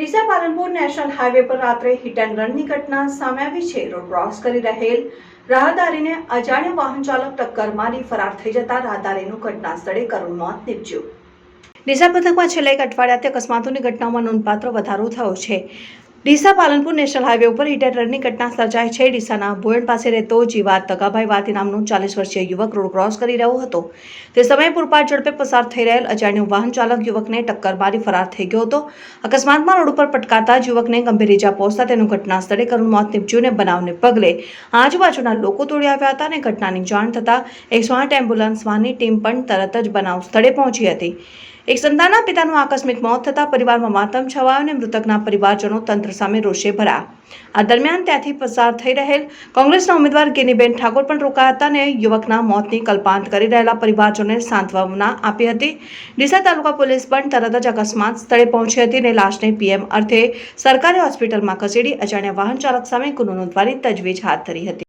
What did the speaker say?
Deesa Palanpur national highway પર રાત્રે hit and રનની ઘટના સામે આવી છે. રોડ ક્રોસ કરી રહેલ રાહદારીને અજાણ્યો વાહન ચાલક ટક્કર મારી ફરાર થઈ જતા રાહદારીનું ઘટના સ્થળે કરુણ મોત નીપજ્યું. ડીસા પથકમાં છેલ્લા એક અઠવાડિયાથી અકસ્માતોની ઘટનાઓમાં નોંધપાત્ર વધારો થયો છે. ડીસા પાલનપુર નેશનલ હાઈવે ઉપર હિટેટરની ઘટના સર્જાઈ છે. ડીસાના ભોયણ પાસે રહેતો જીવાત તગાભાઈ વાતી નામનો ચાલીસ વર્ષીય યુવક રોડ ક્રોસ કરી રહ્યો હતો. તે સમયે પૂરપાટ ઝડપે પસાર થઈ રહેલ અજાણ્યો વાહન ચાલક યુવકને ટક્કર મારી ફરાર થઈ ગયો હતો. અકસ્માતમાં રોડ ઉપર પટકાતા યુવકને ગંભીર ઇજા પહોંચતા તેનું ઘટના સ્થળે કરુણ મોત નીપજ્યું બનાવને પગલે આજુબાજુના લોકો દોડી આવ્યા હતા અને ઘટનાની જાણ થતાં એકસો આઠ એમ્બ્યુલન્સ વાનની ટીમ પણ તરત જ બનાવ સ્થળે પહોંચી હતી. એક સંતાનના પિતાનું આકસ્મિક મોત થતાં પરિવારમાં માતમ છવાયો અને મૃતકના પરિવારજનો તંત્ર સામે રોષે ભરાયા આ દરમિયાન ત્યાંથી પસાર થઈ રહેલ કોંગ્રેસના ઉમેદવાર ગેનીબેન ઠાકોર પણ રોકાયા હતા અને યુવકના મોતની કલ્પાંત કરી રહેલા પરિવારજોને સાંત્વના આપી હતી. ડીસા તાલુકા પોલીસ પણ તરત જ અકસ્માત સ્થળે પહોંચી હતી અને લાશને પીએમ અર્થે સરકારી હોસ્પિટલમાં ખસેડી અજાણ્યા વાહન ચાલક સામે ગુનો નોંધવાની તજવીજ હાથ ધરી હતી.